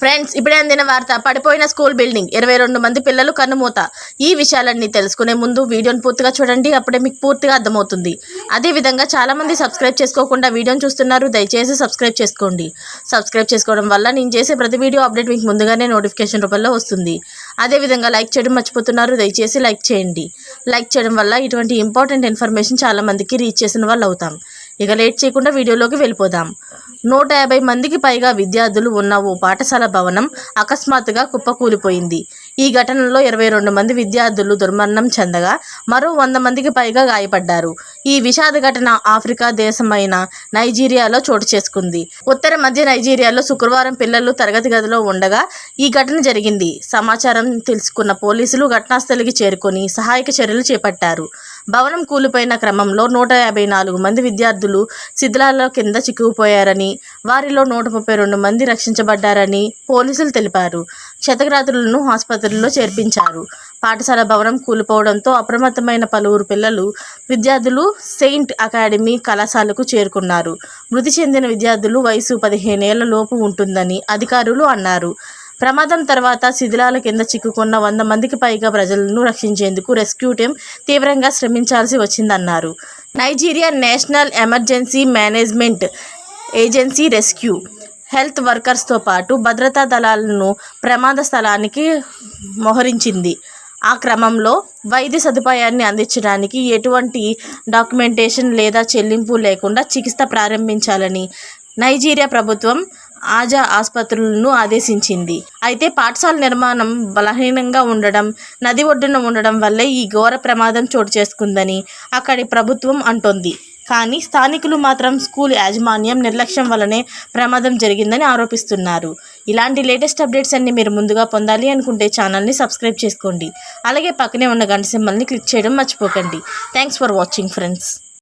Friends ఇప్పుడే అందిన వార్త పడిపోయిన స్కూల్ బిల్డింగ్ ఇరవై రెండు మంది పిల్లలు కన్నుమూత. ఈ విషయాలన్నీ తెలుసుకునే ముందు వీడియోని పూర్తిగా చూడండి అప్పుడే మీకు పూర్తిగా అర్థమవుతుంది. అదేవిధంగా చాలామంది సబ్స్క్రైబ్ చేసుకోకుండా వీడియోని చూస్తున్నారు దయచేసి సబ్స్క్రైబ్ చేసుకోండి. సబ్స్క్రైబ్ చేసుకోవడం వల్ల నేను చేసే ప్రతి వీడియో అప్డేట్ మీకు ముందుగానే నోటిఫికేషన్ రూపంలో వస్తుంది. అదేవిధంగా లైక్ చేయడం మర్చిపోతున్నారు దయచేసి లైక్ చేయండి. లైక్ చేయడం వల్ల ఇటువంటి ఇంపార్టెంట్ ఇన్ఫర్మేషన్ చాలా మందికి రీచ్ చేసిన వాళ్ళు అవుతాం ఇక లేట్ చేయకుండా వీడియోలోకి వెళ్ళిపోదాం. నూట యాభై మందికి పైగా విద్యార్థులు ఉన్న ఓ పాఠశాల భవనం అకస్మాత్తుగా కుప్పకూలిపోయింది. ఈ ఘటనలో ఇరవై రెండు మంది విద్యార్థులు దుర్మరణం చెందగా మరో వంద మందికి పైగా గాయపడ్డారు. ఈ విషాద ఘటన ఆఫ్రికా దేశమైన నైజీరియాలో చోటు చేసుకుంది. ఉత్తర మధ్య నైజీరియాలో శుక్రవారం పిల్లలు తరగతి గదిలో ఉండగా ఈ ఘటన జరిగింది. సమాచారం తెలుసుకున్న పోలీసులు ఘటనాస్థలికి చేరుకొని సహాయక చర్యలు చేపట్టారు. భవనం కూలిపోయిన క్రమంలో నూట యాభై నాలుగు మంది విద్యార్థులు శిథిలాల కింద చిక్కుకుపోయారని వారిలో నూట ముప్పై రెండు మంది రక్షించబడ్డారని పోలీసులు తెలిపారు. క్షతగ్రాతులను ఆసుపత్రుల్లో చేర్పించారు. పాఠశాల భవనం కూలిపోవడంతో అప్రమత్తమైన పలువురు పిల్లలు విద్యార్థులు సెయింట్ అకాడమీ కళాశాలకు చేరుకున్నారు. మృతి చెందిన విద్యార్థులు వయసు పదిహేనేళ్ళ లోపు ఉంటుందని అధికారులు అన్నారు. ప్రమాదం తర్వాత శిథిలాల కింద చిక్కుకున్న వంద మందికి పైగా ప్రజలను రక్షించేందుకు రెస్క్యూ టీం తీవ్రంగా శ్రమించాల్సి వచ్చిందన్నారు. Nigeria national emergency management agency rescue health వర్కర్స్తో పాటు భద్రతా దళాలను ప్రమాద స్థలానికి మోహరించింది. ఆ క్రమంలో వైద్య సదుపాయాన్ని అందించడానికి ఎటువంటి డాక్యుమెంటేషన్ లేదా చెల్లింపు లేకుండా చికిత్స ప్రారంభించాలని నైజీరియా ప్రభుత్వం ఆజా ఆసుపత్రులను ఆదేశించింది. అయితే పాఠశాల నిర్మాణం బలహీనంగా ఉండడం నది ఒడ్డున ఉండడం వల్లే ఈ ఘోర ప్రమాదం చోటు చేసుకుందని అక్కడి ప్రభుత్వం అంటోంది. కానీ స్థానికులు మాత్రం స్కూల్ యాజమాన్యం నిర్లక్ష్యం వల్లనే ప్రమాదం జరిగిందని ఆరోపిస్తున్నారు. ఇలాంటి లేటెస్ట్ అప్డేట్స్ అన్ని మీరు ముందుగా పొందాలి అనుకుంటే ఛానల్ని సబ్స్క్రైబ్ చేసుకోండి. అలాగే పక్కనే ఉన్న గంట సింబల్ని క్లిక్ చేయడం మర్చిపోకండి. Thanks for watching friends.